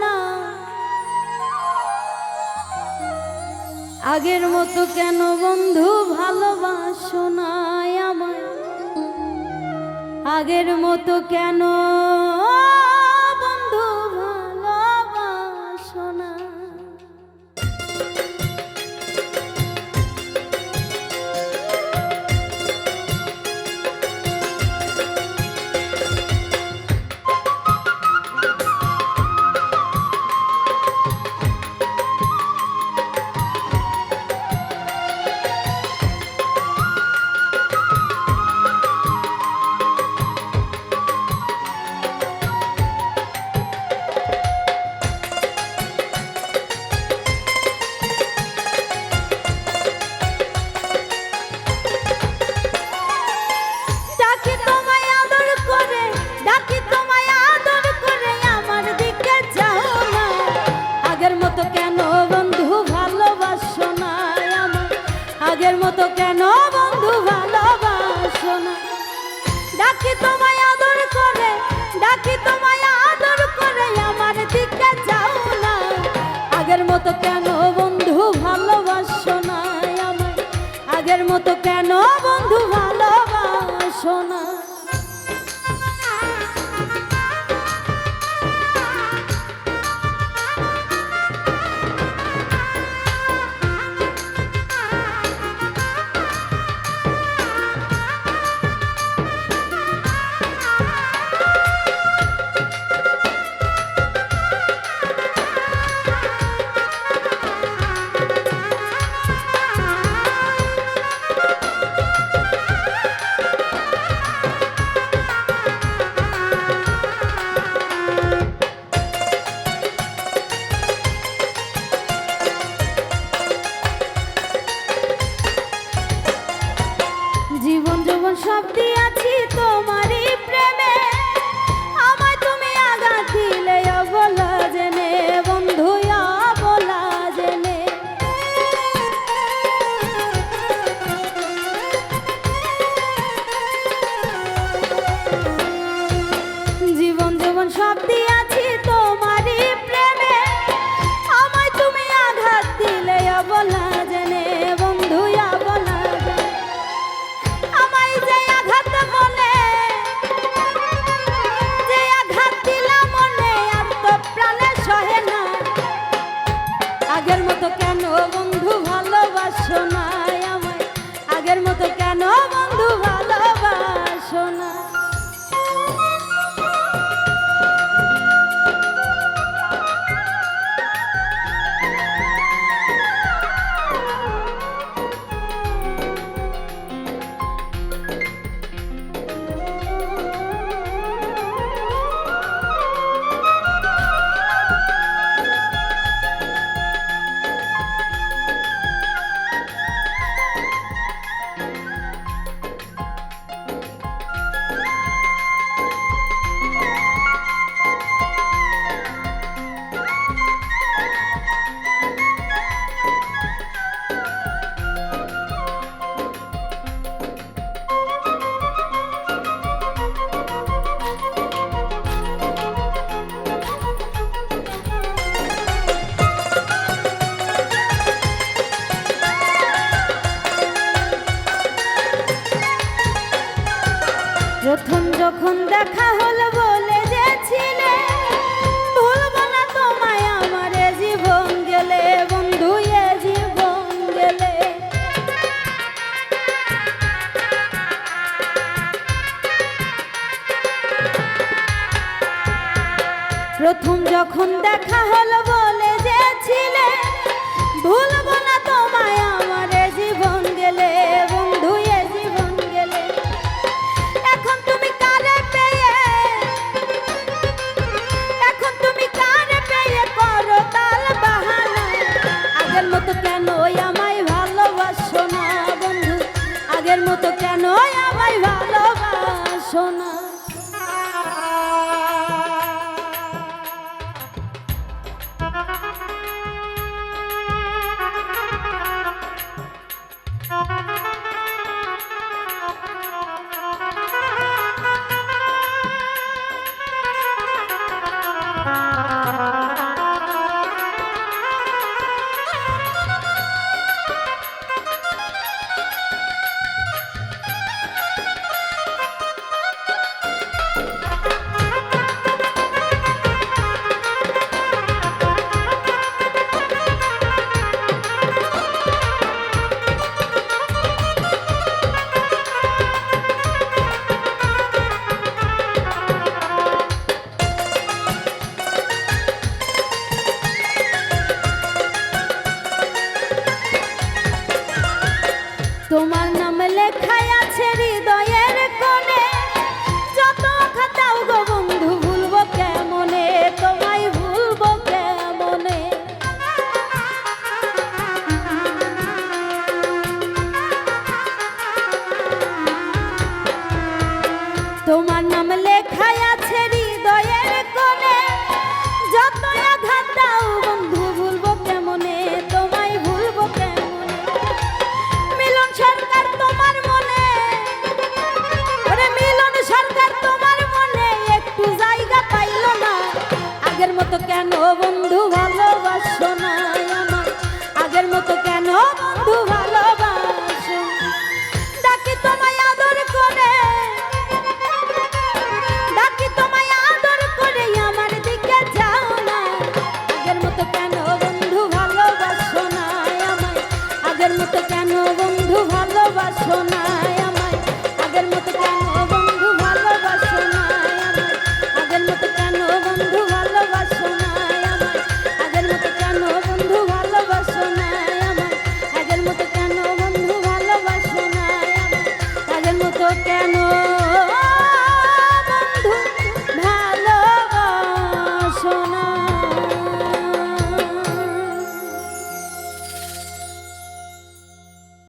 না। আগের মতো কেন বন্ধু ভালোবাসো না আমার আগের মতো কেন ডাকি করে, ডাকি তোমায় আদর করে, আমার দিকে যাও না। আগের মতো কেন বন্ধু ভালোবাসো না আমায়? আগের মতো কেন সব দিয়াছি প্রথম যখন দেখা হলো বলে যেছিলে ভুলবো না তোমায় আমার জীবন গেলে, বন্ধু জীবন গেলে। প্রথম যখন দেখা হলো বলে যেছিলে ভুলবো মতো কেন আমায় ভালোবাসো না? কেন বন্ধু?